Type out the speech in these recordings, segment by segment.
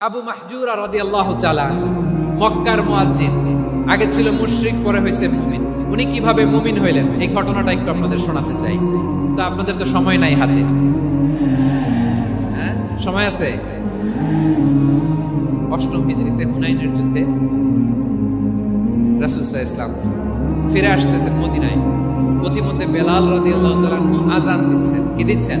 আবু মাহজুর রাদি আল্লাহ চালা মক্কার মুয়াজ্জিন আগে ছিল মুশরিক, পরে হয়েছে মুমিন। উনি কীভাবে মুমিন হইলেন? এই ঘটনাটা একটু আপনাদের শোনাতে চাই। তো আপনাদের তো সময় নাই হাতে। হ্যাঁ? সময় আছে? অষ্টম হিজড়িতে হুনাইনের যুদ্ধে রাসুলসাহ ইসলাম ফিরে আসতেছেন মদিনায়। পথিমধ্যে বেলাল রাদি আল্লাহ আজান দিচ্ছেন। কি দিচ্ছেন?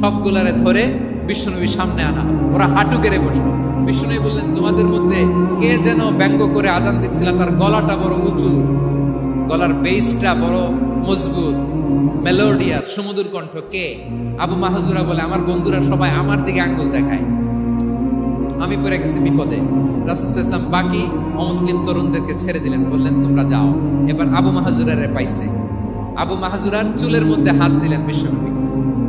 সবগুলারে ধরে বিশ্বনবী সামনে আনা। ওরা হাঁটু গেড়ে বসল। বিশ্বনবী বললেন, তোমাদের মধ্যে কে যেন ব্যঙ্গ করে আজান দিচ্ছিল? তার গলাটা বড় উঁচু। গলার বেসটা বড় মজবুত। মেলোডিয়াস সমুদ্র কণ্ঠ। কে? আবু মাহজুরা বলে, আমার বন্ধুরা সবাই আমার দিকে আঙ্গুল দেখায়। আমি পড়ে গেছি বিপদে। রাসুল ইসলাম বাকি অমুসলিম তরুণদেরকে ছেড়ে দিলেন। বললেন, তোমরা যাও। এবার আবু মাহাজুরারে পাইছে। আবু মাহাজুরার চুলের মধ্যে হাত দিলেন বিশ্বনবী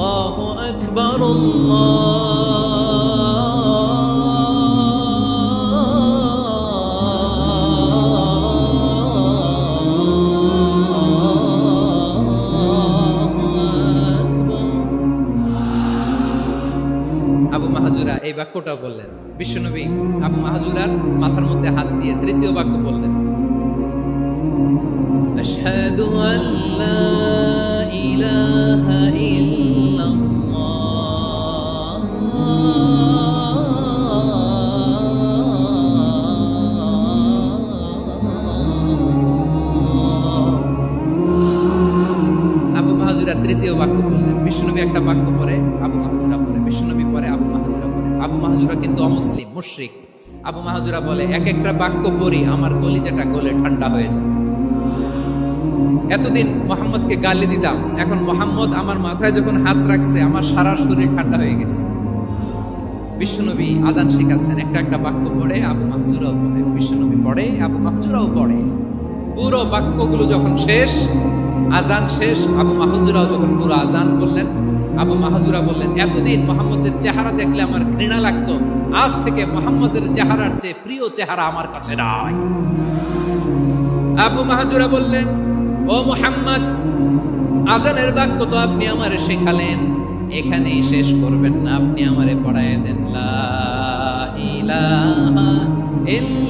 আল্লাহ আকবর আবু মাহাজুরা, এই বাক্যটাও বললেন। বিশ্বনবী আবু মাহাজুরার মাথার মধ্যে হাত দিয়ে তৃতীয় বাক্য বললেন। আশহাদু আল্লা মুশরিক। আবু মাহাজুরা বলে, এক একটা বাক্য পড়ি, আমার কলিজাটা গলে ঠান্ডা হয়ে যায়। এতদিন মোহাম্মদকে গালি দিতাম, এখন মোহাম্মদ আমার মাথায় যখন হাত রাখছে, আমার সারা শরীর ঠান্ডা হয়ে গেছে। বিশ্বনবী আজান শিখাচ্ছেন, একটা একটা বাক্য পড়ে, আবু মাহজুরাও পড়ে, বিশ্বনবী পড়ে, আবু মাহজুরাও পড়ে। পুরো বাক্যগুলো যখন শেষ আজান শেষ, আবু মাহজুরাও যখন পুরো আজান করলেন, আবু মাহজুরা বললেন, এতদিন মোহাম্মদের চেহারা দেখলে আমার ঘৃণা লাগতো আজ থেকে মোহাম্মদের চেহারার চেয়ে প্রিয় চেহারা আমার কাছে নাই। আবু মাহাজুরা বললেন, ও মোহাম্মদ, আজানের বাক্য তো আপনি আমারে শেখালেন। এখানেই শেষ করবেন না, আপনি আমারে পড়ায় দেন। লা ইলাহা ইল্লাল্লাহ।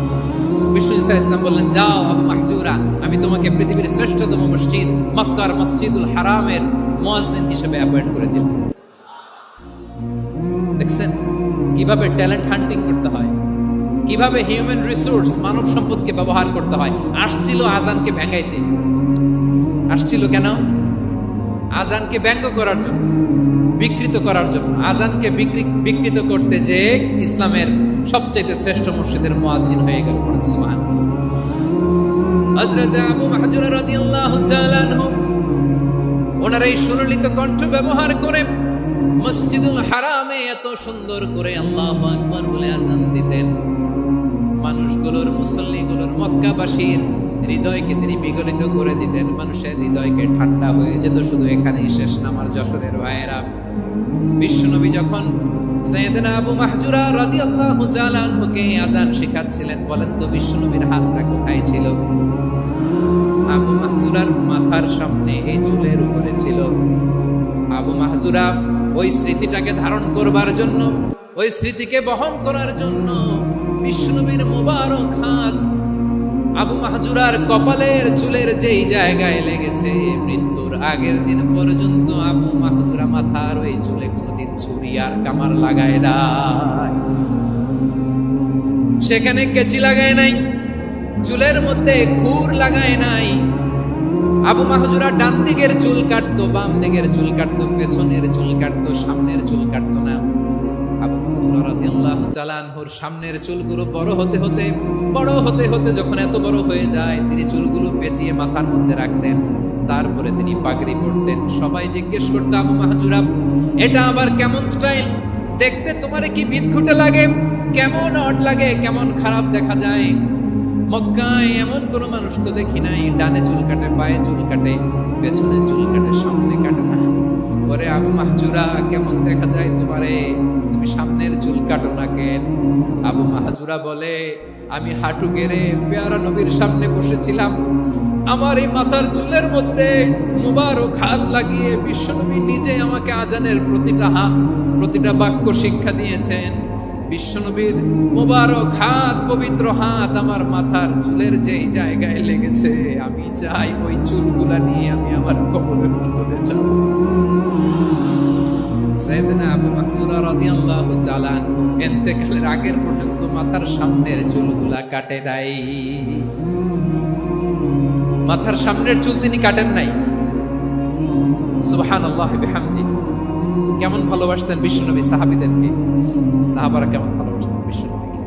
বিষ্ণু ইসা ইসলাম বললেন, যাও, আবু আমি তোমাকে পৃথিবীর শ্রেষ্ঠতম মসজিদ, মক্কার মসজিদুল হারামের হিসেবে অ্যাপয়েন্ট করে দিল দেখছেন? কীভাবে ট্যালেন্ট হান্টিং করতে হয়? কীভাবে হিউম্যান রিসোর্স মানব সম্পদকে ব্যবহার করতে হয়? আসছিল আজানকে ভেঙাইতে আসছিল কেন? আজানকে ব্যঙ্গ করার জন্য। বিকৃত করার জন্য। আজানকে বিকৃ বিকৃত করতে যে ইসলামের সবচেয়ে শ্রেষ্ঠ মসজিদের মুয়াজ্জিন হয়ে গেল আনহু, ওনার এই সুললিত কণ্ঠ ব্যবহার করে মসজিদুল হারামে এত সুন্দর করে আল্লাহু বলে আজান দিতেন। মানুষগুলোর, মুসল্লিগুলোর, মক্কাবাসীর হৃদয়কে তিনি বিগলিত করে দিতেন। মানুষের হৃদয়কে ঠান্ডা হয়ে যেত, শুধু এখানেই শেষ নামার যশোরের ভাইয়েরা বিশ্বনবী যখন সৈয়দনা আবু মাহজুরা রাদিয়াল্লাহু তাআলা আনহুকে আজান শেখাচ্ছিলেন, বলেন, তো বিশ্বনবীর হাতটা কোথায় ছিল? আবু মাহজুরার মাথার সামনে এই চুলের উপরে ছিল। আবু মাহজুরা ওই স্মৃতিটাকে ধারণ করবার জন্য, ওই স্মৃতিকে বহন করার জন্য বিষ্ণুবীর মুবারক হাত আবু মাহজুরার কপালের চুলের যেই জায়গায় লেগেছে, মৃত্যুর আগের দিন পর্যন্ত আবু মাহজুরা মাথার ওই চুলে কোনোদিন ছুরি আর কামার লাগায় নাই। সেখানে কেচি লাগায় নাই, চুলের মধ্যে খুর লাগায় নাই। আবু মাহজুরা ডান দিকের চুল কাটতো, বাম দিকের চুল কাটতো, পেছনের চুল কাটতো, সামনের চুল কাটতো না। আবু মাহজুরা রাদিয়াল্লাহু তাআলা আনহুর সামনের চুলগুলো বড় হতে হতে, বড় হতে হতে যখন এত বড় হয়ে যায়, তিনি চুলগুলো পেঁচিয়ে মাথার মধ্যে রাখতেন। তারপরে তিনি পাগড়ি পরতেন। সবাই জিজ্ঞেস করতো, আবু মাহজুরা এটা আবার কেমন স্টাইল? দেখতে তোমারে কি বিদঘুটে লাগে? কেমন অড লাগে? কেমন খারাপ দেখা যায়? মক্কায় এমন কোনো মানুষ তো দেখি নাই। ডানে চুল কাটে, পায়ে চুল কাটে, পেছনে চুল কাটে, সামনে কাটে না। পরে আবু মাহজুরা, কেমন দেখা যায় তোমারে? তুমি সামনের চুল কাটো না কেন? আবু মাহজুরা বলে, আমি হাঁটু গেড়ে পেয়ারা নবীর সামনে বসেছিলাম। আমার এই মাথার চুলের মধ্যে মুবারক হাত লাগিয়ে বিশ্বনবী নিজে আমাকে আজানের প্রতিটা হাত প্রতিটা বাক্য শিক্ষা দিয়েছেন। বিশ্বনবীর মোবারক হাত, পবিত্র হাত আমার মাথার চুলের যেই জায়গায় লেগেছে, আমি চাই ওই চুলগুলা নিয়ে আমি আমার কবরের ভিতরে যাব। সাইয়েদনা আবু মাহমুদ রাদিয়াল্লাহু তাআলা ইন্তেকালের আগের পর্যন্ত মাথার সামনের চুলগুলা কাটে নাই। মাথার সামনের চুল তিনি কাটেন নাই। সুবহানাল্লাহি বিহামদি। কেমন ভালোবাসতেন বিশ্বনবী সাহাবীদেরকে? সাহাবারা কেমন ভালোবাসতেন বিশ্বনবীকে?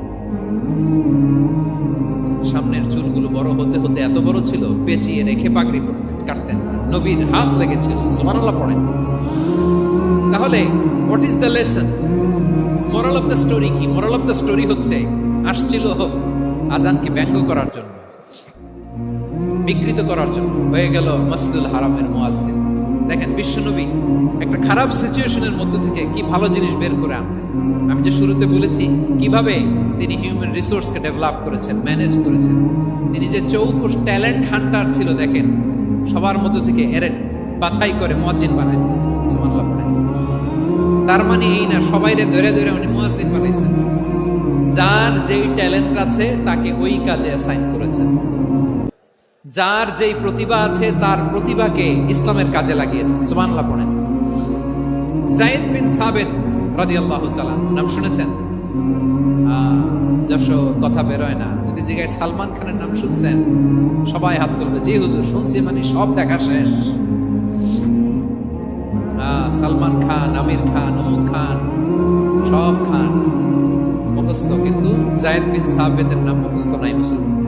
সামনের চুলগুলো বড় হতে হতে এত বড় ছিল, পেঁচিয়ে রেখে পাগড়ি পরতেন কাটতেন। নবীর হাত লেগেছিল, সুবহানাল্লাহ পড়েন। তাহলে what is the lesson moral of the story কি? মোরাল অফ দ্য স্টোরি হচ্ছে, আসছিল হোক, আজানকে ব্যঙ্গ করার জন্য। বিকৃত করার জন্য। হয়ে গেল মসজিদুল হারামের মুয়াজ্জিন। দেখেন বিশ্বনবী একটা খারাপ সিচুয়েশনের মধ্যে থেকে কি ভালো জিনিস বের করে আনলেন। আমি যে শুরুতে বলেছি, কীভাবে তিনি হিউম্যান রিসোর্সকে ডেভেলপ করেছেন ম্যানেজ করেছেন। তিনি যে চৌকস ট্যালেন্ট হান্টার ছিল, দেখেন, সবার মধ্যে থেকে এর বাছাই করে মুয়াজ্জিন বানাই দিয়েছেন তার মানে এই না সবাইরে ধরে ধরে উনি মুয়াজ্জিন বানাইছেন। যার যেই ট্যালেন্ট আছে, তাকে ওই কাজে অ্যাসাইন করেছেন। যার যেই প্রতিভা আছে, তার প্রতিভাকে ইসলামের কাজে লাগিয়েছেন সুবহানাল্লাহ পড়েন। জাইদ বিন সাবেদ রাদিয়াল্লাহু তাআলা, নাম শুনেছেন? যশোর, কথা বেরোয় না। যদি জিগায় সালমান খানের নাম শুনছেন, সবাই হাত তুলবে। জি হুজুর, শুনছি মানে সব দেখা শেষ। সালমান খান, আমির খান, অমুক খান, সব খান। মুখস্থ, কিন্তু জায়েদ বিন সাবেদের নাম মুখস্থ নাই মুসলমান।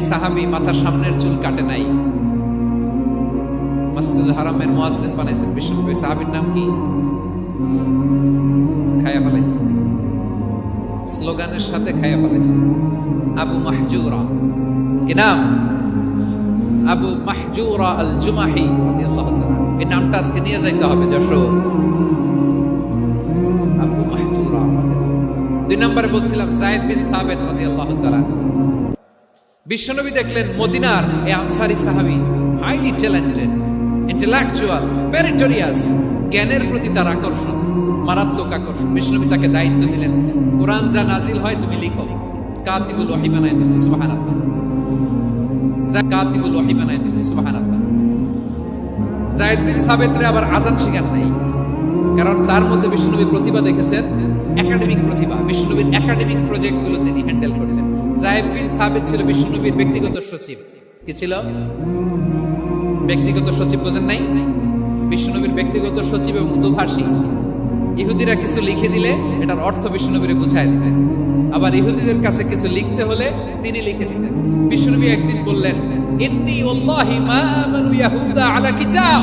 সাহাবি মাথার সামনের চুল কাটে নাই। মসজিদুল হারামের মুয়াজ্জিন বানাইছেন বিশ্বনবী সাহাবীর নাম কি? খায়া স্লোগানের সাথে খায়া আবু মাহজুরা। কি নাম? আবু মাহজুরা আল জুমাহি এই নামটা আজকে নিয়ে যাইতে হবে যশোর দুই নম্বরে বলছিলাম বিন রাদিয়াল্লাহু তাআলা। বিশ্বনবী দেখলেন মদিনার এই আনসারি সাহাবি হাইলি ট্যালেন্টেড ইন্টেলেকচুয়াল মেরিটোরিয়াস জ্ঞানের প্রতি তার আকর্ষণ, মারাত্মক আকর্ষণ। বিষ্ণবী তাকে দায়িত্ব দিলেন, কোরআন যা নাজিল হয় তুমি লিখো। কাতিবুল ওয়াহি বানাই দিলেন, সুবহানাল্লাহ। যা কাতিবুল ওয়াহি বানাই দিলেন, সুবহানাল্লাহ। জায়েদ বিন সাবেতরে আবার আজান শিখান নাই, কারণ তার মধ্যে বিষ্ণুনবী প্রতিভা দেখেছেন একাডেমিক প্রতিভা। বিষ্ণুনবীর একাডেমিক প্রজেক্টগুলো তিনি হ্যান্ডেল করলেন জায়েদ বিন সাবেত ছিল বিষ্ণুনবীর ব্যক্তিগত সচিব। কি ছিল? ব্যক্তিগত সচিব বোঝেন নাই? বিষ্ণুনবীর ব্যক্তিগত সচিব এবং দুভাষী ইহুদিরা কিছু লিখে দিলে এটার অর্থ বিষ্ণুনবীরে বুঝায় দিতেন আবার ইহুদিদের কাছে কিছু লিখতে হলে তিনি লিখে দিতেন বিষ্ণুনবী একদিন বললেন, ইন্নি ওয়াল্লাহি মা আমানু ইয়াহুদা আলা কিতাব।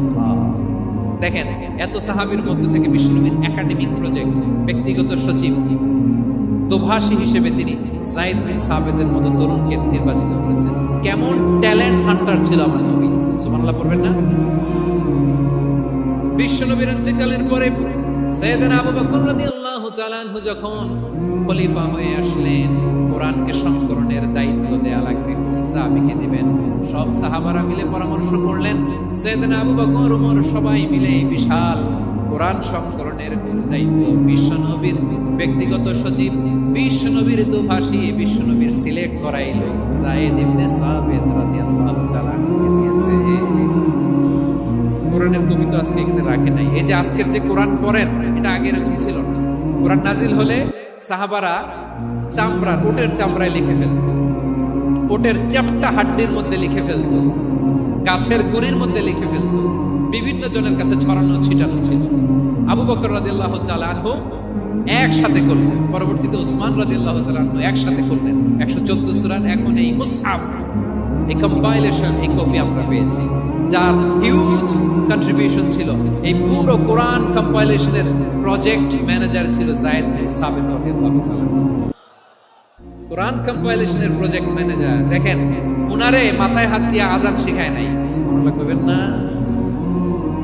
দেখেন, এত সাহাবীর মধ্যে থেকে বিষ্ণুনবীর একাডেমিক প্রজেক্ট ব্যক্তিগত সচিব, দোভাষী হিসেবে তিনি জায়েদ বিন সাবেদের মতো তরুণকে নির্বাচিত করেছেন। কেমন ট্যালেন্ট হান্টার ছিল আমার নবী? সুবহানাল্লাহ পড়বেন না? বিশ্বনবীর ইন্তেকালের পরে সৈয়দনা আবু বকর রাদিয়াল্লাহু তাআলা যখন খলিফা হয়ে আসলেন, কোরআনকে সংকলনের দায়িত্ব দেয়া লাগবে। সাহাবীকে দিবেন। সব সাহাবারা মিলে পরামর্শ করলেন আবু বকর ওমর সবাই মিলে বিশাল কোরআন সংকলনের দায়িত্ব। বিশ্বনবীর ব্যক্তিগত সচিব, বিশ্বনবীর দুভাষী, বিশ্বনবীর সিলেক্ট জায়েদ ইবনে রাদিয়াল্লাহু তাআলা আজকে এখানে রাখে নাই। এই যে আজকের যে কোরআন পড়েন, এটা আগে এরকম ছিল কোরআন নাজিল হলে সাহাবারা চামড়া ওটের চামড়ায় লিখে ফেলত। ওটের চ্যাপটা হাড্ডির মধ্যে লিখে ফেলতো। গাছের গুড়ির মধ্যে লিখে ফেলতো। বিভিন্ন জনের কাছে ছড়ানো, ছিটানো ছিল। আবু বকর রাদিয়াল্লাহু তাআলা আনহু একসাথে করলেন। পরবর্তীতে ওসমান রাদিয়াল্লাহু তাআলা আনহু একসাথে করলেন। 114 সূরার এখন এই মুসহাফ, এই কম্পাইলেশন এই কপি আমরা পেয়েছি, যার হিউজ কন্ট্রিবিউশন ছিল। এই পুরো কোরআন কম্পাইলেশনের প্রজেক্ট ম্যানেজার ছিল জায়েদ সাবিত রাদিয়াল্লাহু তাআলা। কোরআন কম্পাইলেশনের প্রজেক্ট ম্যানেজার দেখেন, উনারে মাথায় হাত দিয়ে আজান শেখায় নাই। সুবহানাল্লাহ না।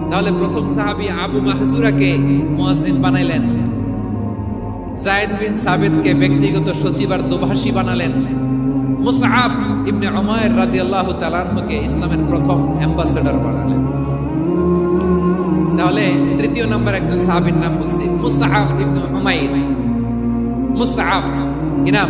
তাহলে প্রথম সাহাবী আবু মাহজুরাকে মুয়াজ্জিন বানাইলেন। জায়েদ বিন সাবিতকে ব্যক্তিগত সচিব আর দোভাষী বানালেন। মুসআব ইবনে উমায়ের রাদিয়াল্লাহু তাআলা আনহুকে ইসলামের প্রথম অ্যাম্বাসেডর বানালেন। তাহলে তৃতীয় নম্বর একজন সাহাবীর নাম বলছি মুসআব ইবনে উমাইর। মুসআব কি নাম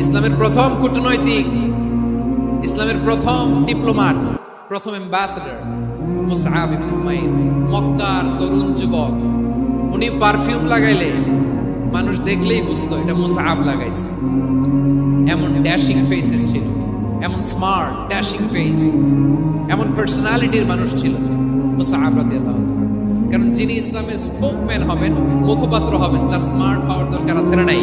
ইসলামের প্রথম কূটনৈতিক, ইসলামের প্রথম ডিপ্লোমাট প্রথম উমাইর, মক্কার তরুণ যুবক। উনি পারফিউম লাগাইলে মানুষ দেখলেই বুঝতো, এটা মুসআব লাগাইছে। এমন ড্যাশিং ফেসের ছিল, এমন স্মার্ট ড্যাশিং ফেস এমন পার্সোনালিটির মানুষ ছিল মুসআব রাদিয়াল্লাহু তাআলা। কারণ যিনি ইসলামের স্পোকম্যান হবেন, মুখপাত্র হবেন, তার স্মার্ট হওয়ার দরকার আছে না নাই?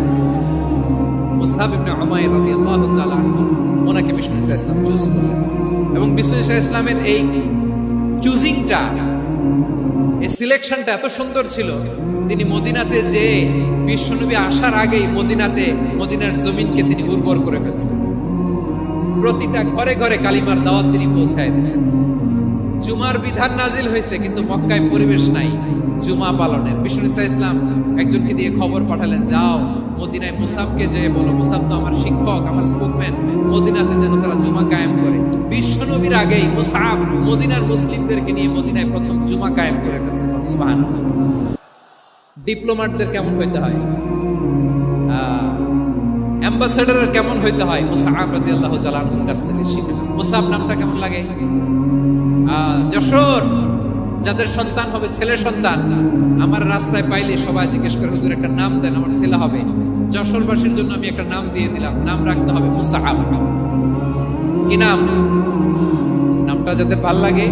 মুসাব ইবনে উমাইর রাদিয়াল্লাহু তাআলা আনহু, ওনাকে বিষ্ণু ইসা ইসলাম চুজ করলেন এবং বিষ্ণু ইসা ইসলামের এই চুজিংটা, এই সিলেকশনটা এত সুন্দর ছিল, তিনি মদিনাতে যে বিশ্বনবী আসার আগেই মদিনাতে, মদিনার জমিনকে তিনি উর্বর করে ফেলছেন। প্রতিটা ঘরে ঘরে কালিমার দাওয়াত তিনি পৌঁছায় দিয়েছেন। জুমার বিধান নাজিল হয়েছে, কিন্তু মক্কায় পরিবেশ নাই। জুমা পালনের। বিষ্ণু ইসলাম একজনকে দিয়ে খবর পাঠালেন, যাও মদিনায় মুসাবকে যে বলো, মুসাব তো আমার শিক্ষক, আমার স্পোকম্যান মদিনাতে যেন তারা জুমা কায়েম করে। বিশ্ব নবীর আগেই মুসাব মদিনার মুসলিমদেরকে নিয়ে মদিনায় প্রথম জুমা কায়েম করে ফেলছে। ডিপ্লোমাটদের কেমন হইতে হয়? অ্যাম্বাসেডারের কেমন হইতে হয়? মুসাব রাদিয়াল্লাহু তাআলা আনহুর কাছ থেকে শিখে নামটা কেমন লাগে? যশোর। যাদের সন্তান হবে ছেলে সন্তান। আমার রাস্তায় পাইলে সবাই জিজ্ঞেস করে, হুজুর, একটা নাম দেন, আমার ছেলে হবে। যশোরবাসীর জন্য আমি একটা নাম দিয়ে দিলাম। নাম রাখতে হবে মুসাহাব কি নাম? নামটা যাতে ভালো লাগে,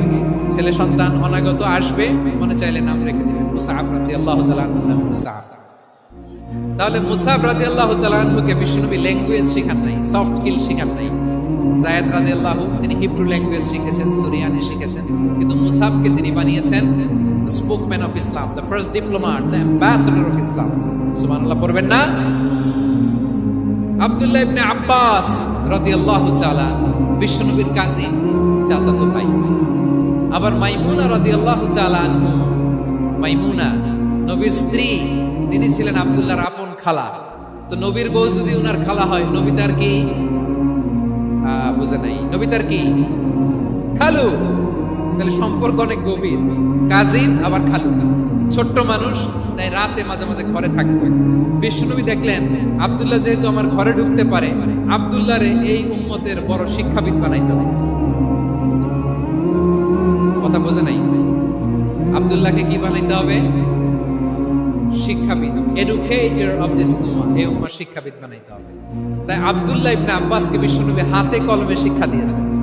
ছেলে সন্তান অনাগত আসবে, মনে চাইলে নাম রেখে দিবে মুসাহাব তাআলা আনহুর নাম মুসাহাব তাহলে মুসাব রাদি আল্লাহ তালুকে বিষ্ণুনবী ল্যাঙ্গুয়েজ শিখান নাই, সফট স্কিল শিখান নাই। জায়দ আল্লাহ তিনি হিব্রু ল্যাঙ্গুয়েজ শিখেছেন, সুরিয়ানি শিখেছেন। কিন্তু মুসাবকে তিনি বানিয়েছেন spokesman of Islam the first diplomat the ambassador of Islam সুবহানাল্লাহ, পড়বেন না? আব্দুল্লাহ ইবনে আব্বাস রাদিয়াল্লাহু তাআলা বিশ্বনবীর কাজিন চাচাতো ভাই। আবার মাইমুনা রাদিয়াল্লাহু তাআলা আনহু, মাইমুনা, নবীর স্ত্রী, তিনি ছিলেন আব্দুল্লাহর আপন খালা। তো নবীর বউ যদি উনার খালা হয়, নবী তার কি? বুঝে নাই। কি? খালু। তাহলে সম্পর্ক অনেক গভীর। কাজিন, আবার খালু। ছোট্ট মানুষ, তাই রাতে মাঝে মাঝে ঘরে থাকতো। বিশ্বনবী দেখলেন, আব্দুল্লাহ যেহেতু আমার ঘরে ঢুকতে পারে এই উম্মতের বড় শিক্ষাবিদ বানাইতে হবে। কথা বোঝে নাই? আব্দুল্লাহকে কি বানাইতে হবে? শিক্ষাবিদ। এডুকেটর দিস উম্মাহ এই উম্মার শিক্ষাবিদ বানাইতে হবে। তাই আবদুল্লাহ ইবনে আব্বাসকে বিশ্বনবী হাতে কলমে শিক্ষা দিয়েছেন।